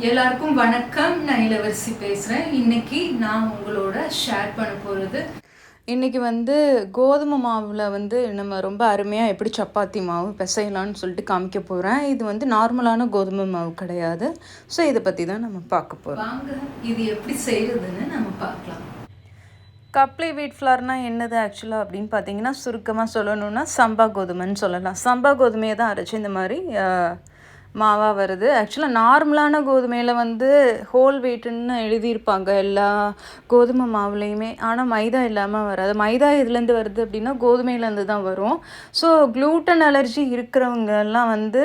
எல்லாருக்கும் வணக்கம். நான் இளவரசி பேசுகிறேன் இன்னைக்கு நான் உங்களோட ஷேர் பண்ண போகிறது இன்றைக்கி வந்து கோதுமை மாவில் வந்து நம்ம ரொம்ப அருமையாக எப்படி சப்பாத்தி மாவு பிசையலாம்னு சொல்லிட்டு காமிக்க போகிறேன் இது வந்து நார்மலான கோதுமை மாவு கிடையாது. ஸோ இதை பற்றி தான் நம்ம பார்க்க போகிறோம் வாங்க இது எப்படி செய்கிறதுன்னு நம்ம பார்க்கலாம். கப்ளி வீட் ஃப்ளார்னா என்னது ஆக்சுவலாக அப்படின்னு பார்த்தீங்கன்னா சுருக்கமாக சொல்லணும்னா சம்பா கோதுமைன்னு சொல்லலாம். சம்பா கோதுமையை தான் அரைச்சி இந்த மாதிரி மாவாக வருது. ஆக்சுவலாக நார்மலான கோதுமையில் வந்து ஹோல் வீட்டுன்னு எழுதியிருப்பாங்க எல்லா கோதுமை மாவுலேயுமே. ஆனால் மைதா இல்லாமல் வராது. மைதா இதுலேருந்து வருது அப்படின்னா கோதுமையிலேருந்து தான் வரும். ஸோ க்ளூட்டன் அலர்ஜி இருக்கிறவங்க எல்லாம் வந்து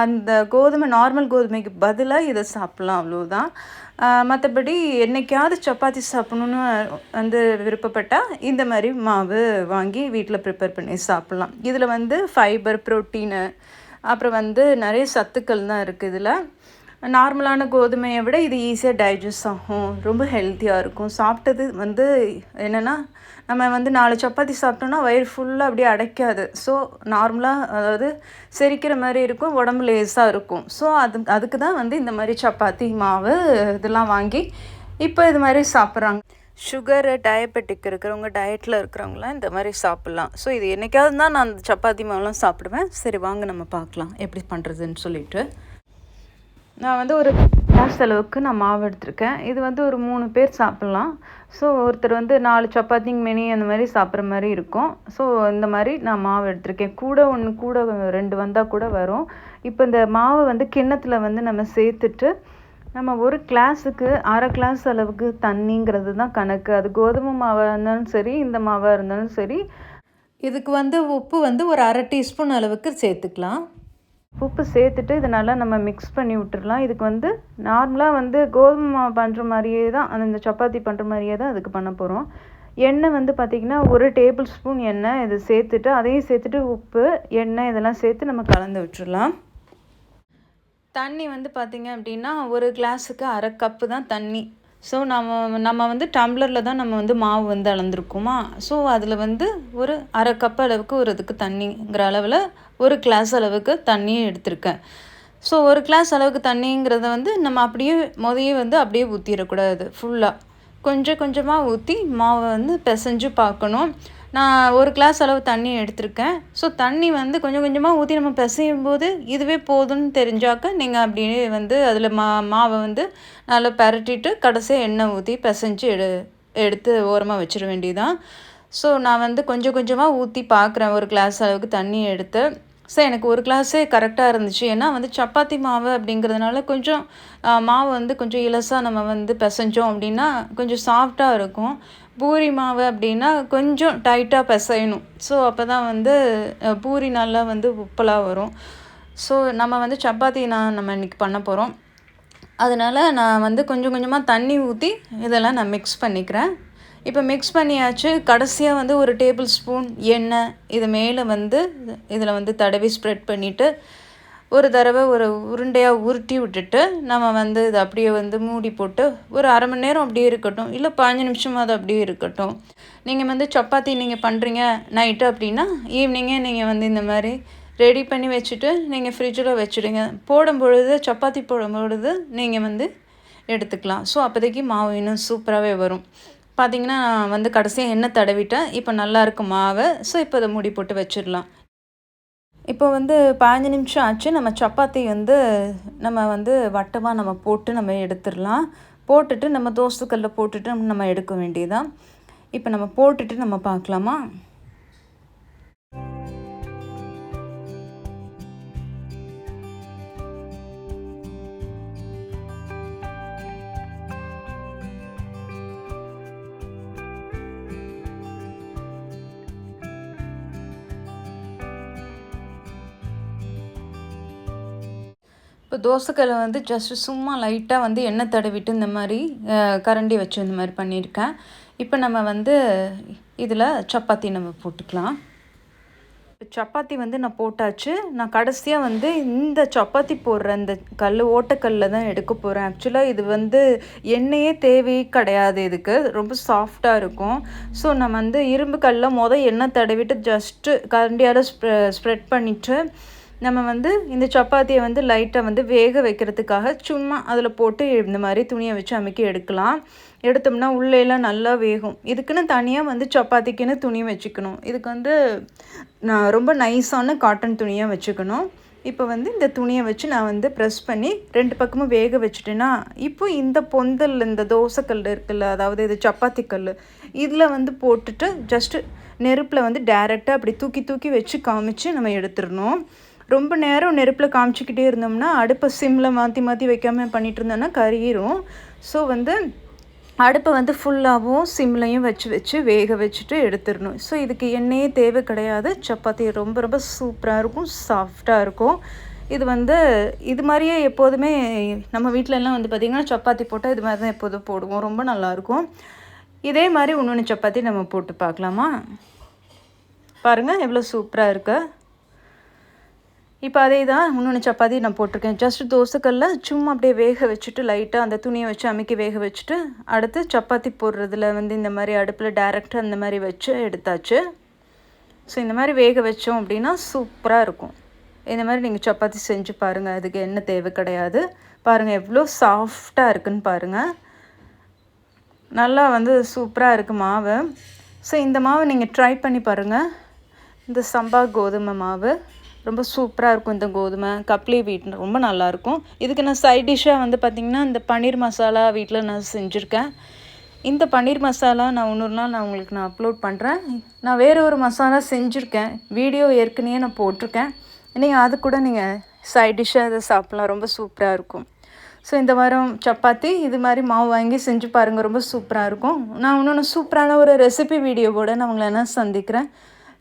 அந்த கோதுமை நார்மல் கோதுமைக்கு பதிலாக இதை சாப்பிட்லாம் அவ்வளோதான் மற்றபடி என்றைக்காவது சப்பாத்தி சாப்பிட்ணுன்னு வந்து விருப்பப்பட்டால் இந்த மாதிரி மாவு வாங்கி வீட்டில் ப்ரிப்பேர் பண்ணி சாப்பிட்லாம். இதில் வந்து ஃபைபர் ப்ரோட்டீனு அப்புறம் வந்து நிறைய சத்துக்கள் தான் இருக்குது இதில். நார்மலான கோதுமையை விட இது ஈஸியாக டைஜஸ்ட் ஆகும். ரொம்ப ஹெல்த்தியாக இருக்கும். சாப்பிட்டது வந்து என்னென்னா நம்ம வந்து நாலு சப்பாத்தி சாப்பிட்டோன்னா வயிறு ஃபுல்லாக அப்படியே அடைக்காது. ஸோ நார்மலாக அதாவது செரிக்கிற மாதிரி இருக்கும் உடம்பு லேஸாக இருக்கும். ஸோ அது அதுக்கு தான் வந்து இந்த மாதிரி சப்பாத்தி மாவு இதெல்லாம் வாங்கி இப்போ இது மாதிரி சாப்பிட்றாங்க. சுகரு டயபெட்டிக் இருக்கிறவங்க டயட்டில் இருக்கிறவங்களாம் இந்த மாதிரி சாப்பிட்லாம். ஸோ இது என்றைக்காவது தான் நான் அந்த சப்பாத்தி மாவுலாம் சாப்பிடுவேன். சரி வாங்க நம்ம பார்க்கலாம். எப்படி பண்ணுறதுன்னு சொல்லிட்டு. நான் வந்து ஒரு கிளாஸ் அளவுக்கு நான் மாவு எடுத்திருக்கேன். இது வந்து ஒரு மூணு பேர் சாப்பிட்லாம். ஸோ ஒருத்தர் வந்து நாலு சப்பாத்திங் மினி அந்த மாதிரி சாப்பிட்ற மாதிரி இருக்கும். ஸோ இந்த மாதிரி நான் மாவு எடுத்திருக்கேன். கூட ஒன்று கூட ரெண்டு வந்தால் கூட வரும். இப்போ இந்த மாவை வந்து கிண்ணத்தில் வந்து நம்ம சேர்த்துட்டு நம்ம ஒரு கிளாஸுக்கு அரை கிளாஸ் அளவுக்கு தண்ணிங்கிறது தான் கணக்கு. அது கோதுமை மாவாக இருந்தாலும் சரி இந்த மாவாக இருந்தாலும் சரி. இதுக்கு வந்து உப்பு வந்து ஒரு அரை டீஸ்பூன் அளவுக்கு சேர்த்துக்கலாம். உப்பு சேர்த்துட்டு இதை நல்லா நம்ம மிக்ஸ் பண்ணி விட்டுடலாம். இதுக்கு வந்து நார்மலாக வந்து கோதுமை மாவு பண்ணுற மாதிரியே தான் அந்த சப்பாத்தி பண்ணுற மாதிரியே தான் அதுக்கு பண்ண போகிறோம் எண்ணெய் வந்து பார்த்திங்கன்னா ஒரு டேபிள் ஸ்பூன் எண்ணெய் இதை சேர்த்துட்டு அதையும் சேர்த்துட்டு உப்பு எண்ணெய் இதெல்லாம் சேர்த்து நம்ம கலந்து விட்டுடலாம். தண்ணி வந்து பார்த்திங்க அப்படின்னா ஒரு கிளாஸுக்கு அரை கப்பு தான் தண்ணி. ஸோ நம்ம நம்ம வந்து டம்ளரில் தான் நம்ம வந்து மாவு வந்து அளந்துருக்குமா? ஸோ அதில் வந்து ஒரு அரை கப் அளவுக்கு ஒரு இதுக்கு தண்ணிங்கிற அளவில் ஒரு கிளாஸ் அளவுக்கு தண்ணியும் எடுத்திருக்கேன். ஸோ ஒரு கிளாஸ் அளவுக்கு தண்ணிங்கிறத வந்து நம்ம அப்படியே முதையே வந்து அப்படியே ஊற்றிடக்கூடாது ஃபுல்லாக கொஞ்சம் கொஞ்சமாக ஊற்றி மாவை வந்து பிசைஞ்சு பார்க்கணும். நான் ஒரு கிளாஸ் அளவு தண்ணி எடுத்திருக்கேன். ஸோ தண்ணி வந்து கொஞ்சம் கொஞ்சமாக ஊற்றி நம்ம பிசையும் போது இதுவே போதும்னு தெரிஞ்சாக்க நீங்கள் அப்படியே வந்து அதில் மா மாவை வந்து நல்லா பரட்டிட்டு கடைசியாக எண்ணெய் ஊற்றி பிசைஞ்சு எடு எடுத்து ஓரமாக வச்சிட வேண்டியதான் ஸோ நான் வந்து கொஞ்சம் கொஞ்சமாக ஊற்றி பார்க்குறேன். ஒரு கிளாஸ் அளவுக்கு தண்ணி எடுத்து. ஸோ எனக்கு ஒரு கிளாஸே கரெக்டாக இருந்துச்சு. ஏன்னா வந்து சப்பாத்தி மாவு அப்படிங்கிறதுனால கொஞ்சம் மாவு வந்து கொஞ்சம் இலசாக நம்ம வந்து பிசைஞ்சோம் அப்படின்னா கொஞ்சம் சாஃப்டாக இருக்கும். பூரி மாவு அப்படின்னா கொஞ்சம் டைட்டாக பிசையணும். ஸோ அப்போ தான் வந்து பூரி நல்லா வந்து உப்பலாக வரும். ஸோ நம்ம வந்து சப்பாத்தி நான் நம்ம இன்றைக்கி பண்ண போகிறோம் அதனால் நான் வந்து கொஞ்சம் கொஞ்சமாக தண்ணி ஊற்றி இதெல்லாம் நான் மிக்ஸ் பண்ணிக்கிறேன். இப்போ மிக்ஸ் பண்ணியாச்சு. கடைசியாக வந்து ஒரு டேபிள் ஸ்பூன் எண்ணெய். இது மேலே வந்து இதில் வந்து தடவி ஸ்ப்ரெட் பண்ணிவிட்டு ஒரு தடவை ஒரு உருண்டையாக உருட்டி விட்டுட்டு நம்ம வந்து இதை அப்படியே வந்து மூடி போட்டு ஒரு அரை மணி நேரம் அப்படியே இருக்கட்டும். இல்லை பாஞ்சு நிமிஷமாக அது அப்படியே இருக்கட்டும். நீங்கள் வந்து சப்பாத்தி நீங்கள் பண்ணுறீங்க நைட்டு அப்படின்னா ஈவினிங்கே நீங்கள் வந்து இந்த மாதிரி ரெடி பண்ணி வச்சுட்டு நீங்கள் ஃப்ரிட்ஜில் வச்சுடுங்க. போடும் பொழுது சப்பாத்தி போடும் பொழுது நீங்கள் வந்து எடுத்துக்கலாம். ஸோ அப்போதைக்கு மாவு இன்னும் சூப்பராகவே வரும். பார்த்திங்கன்னா நான் வந்து கடைசியாக எண்ணெய் தடவிட்டேன். இப்போ நல்லா இருக்கும் மாவை. ஸோ இப்போ அதை மூடி போட்டு வச்சிடலாம். இப்போ வந்து பதினஞ்சு நிமிஷம் ஆச்சு. நம்ம சப்பாத்தி வந்து நம்ம வந்து வட்டமாக நம்ம போட்டு நம்ம எடுத்துடலாம். போட்டுட்டு நம்ம தோசைக்கல்லில் போட்டுட்டு நம்ம எடுக்க வேண்டியதான் இப்போ நம்ம போட்டுட்டு நம்ம பார்க்கலாமா? இப்போ தோசைக்கல்லை வந்து ஜஸ்ட்டு சும்மா லைட்டாக வந்து எண்ணெய் தடவிட்டு இந்த மாதிரி கரண்டி வச்சு இந்த மாதிரி பண்ணியிருக்கேன். இப்போ நம்ம வந்து இதில் சப்பாத்தி நம்ம போட்டுக்கலாம். சப்பாத்தி வந்து நான் போட்டாச்சு. நான் கடைசியாக வந்து இந்த சப்பாத்தி போடுற இந்த கல் ஓட்டக்கல்லில் தான் எடுக்க போகிறேன் ஆக்சுவலாக இது வந்து எண்ணெயே தேவையே கிடையாது இதுக்கு. ரொம்ப சாஃப்டாக இருக்கும். ஸோ நம்ம வந்து இரும்பு கல்லில் மொதல் எண்ணெய் தடவிட்டு ஜஸ்ட்டு கரண்டியால் ஸ்ப்ரெ ஸ்ப்ரெட் பண்ணிவிட்டு நம்ம வந்து இந்த சப்பாத்தியை வந்து லைட்டாக வந்து வேக வைக்கிறதுக்காக சும்மா அதில் போட்டு இந்த மாதிரி துணியை வச்சு அமைக்கி எடுக்கலாம். எடுத்தோம்னா உள்ளேலாம் நல்லா வேகும். இதுக்குன்னு தனியாக வந்து சப்பாத்திக்குன்னு துணி வச்சுக்கணும். இதுக்கு வந்து நான் ரொம்ப நைஸான காட்டன் துணியாக வச்சுக்கணும். இப்போ வந்து இந்த துணியை வச்சு நான் வந்து ப்ரெஸ் பண்ணி ரெண்டு பக்கமும் வேக வச்சுட்டேன்னா இப்போ இந்த பொந்தல் இந்த தோசைக்கல் இருக்குல்ல அதாவது இது சப்பாத்தி கல் இதில் வந்து போட்டுட்டு ஜஸ்ட்டு நெருப்பில் வந்து டேரெக்டாக அப்படி தூக்கி தூக்கி வச்சு காமிச்சு நம்ம எடுத்துடணும். ரொம்ப நேரம் நெருப்பில் காமிச்சிக்கிட்டே இருந்தோம்னா அடுப்பை சிம்மில் மாற்றி மாற்றி வைக்காமல் பண்ணிகிட்டு இருந்தோம்னா கறியிரும் ஸோ வந்து அடுப்பை வந்து ஃபுல்லாகவும் சிம்லையும் வச்சு வச்சு வேக வச்சுட்டு எடுத்துடணும். ஸோ இதுக்கு எண்ணெயே தேவை கிடையாது. சப்பாத்தி ரொம்ப ரொம்ப சூப்பராக இருக்கும் சாஃப்டாக இருக்கும். இது வந்து இது மாதிரியே எப்போதுமே நம்ம வீட்டிலலாம் வந்து பார்த்திங்கன்னா சப்பாத்தி போட்டால் இது மாதிரி தான் எப்போதும் போடுவோம். ரொம்ப நல்லாயிருக்கும். இதே மாதிரி இன்னொன்று சப்பாத்தி நம்ம போட்டு பார்க்கலாமா? பாருங்கள் எவ்வளோ சூப்பராக இருக்குது இப்போ அதே தான் இன்னொன்று சப்பாத்தி நான் போட்டிருக்கேன். ஜஸ்ட் தோசைக்கல்ல சும்மா அப்படியே வேக வச்சுட்டு லைட்டாக அந்த துணியை வச்சு அமைக்கி வேக வச்சுட்டு அடுத்து சப்பாத்தி போடுறதுல வந்து இந்த மாதிரி அடுப்பில் டேரெக்டாக அந்த மாதிரி வச்சு எடுத்தாச்சு. ஸோ இந்த மாதிரி வேக வச்சோம் அப்படின்னா சூப்பராக இருக்கும். இந்த மாதிரி நீங்கள் சப்பாத்தி செஞ்சு பாருங்கள் அதுக்கு என்ன தேவை கிடையாது. பாருங்கள் எவ்வளோ சாஃப்டாக இருக்குன்னு பாருங்கள் நல்லா வந்து சூப்பராக இருக்குது மாவு. ஸோ இந்த மாவு நீங்கள் ட்ரை பண்ணி பாருங்கள் இந்த சம்பா கோதுமை மாவு. ரொம்ப சூப்பராக இருக்கும் இந்த கோதுமை. கப்லி வீட் ரொம்ப நல்லாயிருக்கும். இதுக்கு நான் சைட் டிஷ்ஷாக வந்து பார்த்திங்கன்னா இந்த பன்னீர் மசாலா வீட்டில் நான் செஞ்சுருக்கேன். இந்த பன்னீர் மசாலா நான் இன்னொரு நாள் நான் உங்களுக்கு நான் அப்லோட் பண்ணுறேன் நான் வேறு ஒரு மசாலா செஞ்சுருக்கேன். வீடியோ ஏற்கனவே நான் போட்டிருக்கேன். நீங்கள் அது கூட நீங்கள் சைட் டிஷ்ஷாக அதை சாப்பிட்லாம். ரொம்ப சூப்பராக இருக்கும். ஸோ இந்த வாரம் சப்பாத்தி இது மாதிரி மாவு வாங்கி செஞ்சு பாருங்கள் ரொம்ப சூப்பராக இருக்கும். நான் இன்னொன்று சூப்பரான ஒரு ரெசிபி வீடியோவோட நான் உங்களை என்ன சந்திக்கிறேன்.